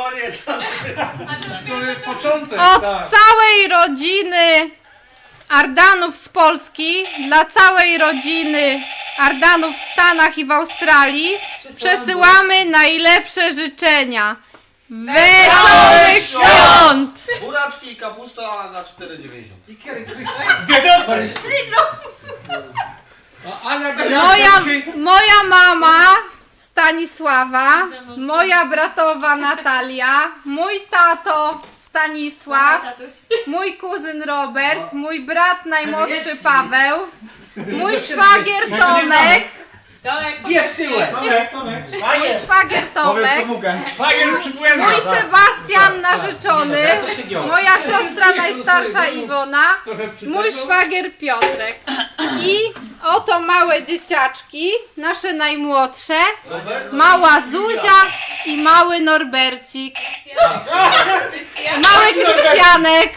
koniec. To jest początek, Od tak. całej rodziny Ardanów z Polski dla całej rodziny Ardanów w Stanach i w Australii przesyłamy najlepsze życzenia. Wesołych świąt! Buraczki i kapusta za 4,90. Wiedzący. A Ania Moja, moja mama Stanisława, moja bratowa Natalia, mój tato Stanisław, mój kuzyn Robert, mój brat najmłodszy Paweł, mój szwagier Tomek, Wieprzyłem. mój szwagier. Tomek, mój Sebastian narzeczony, moja siostra najstarsza Iwona, mój szwagier Piotrek. I oto małe dzieciaczki, nasze najmłodsze, mała Zuzia i mały Norbercik. Mały Krystianek.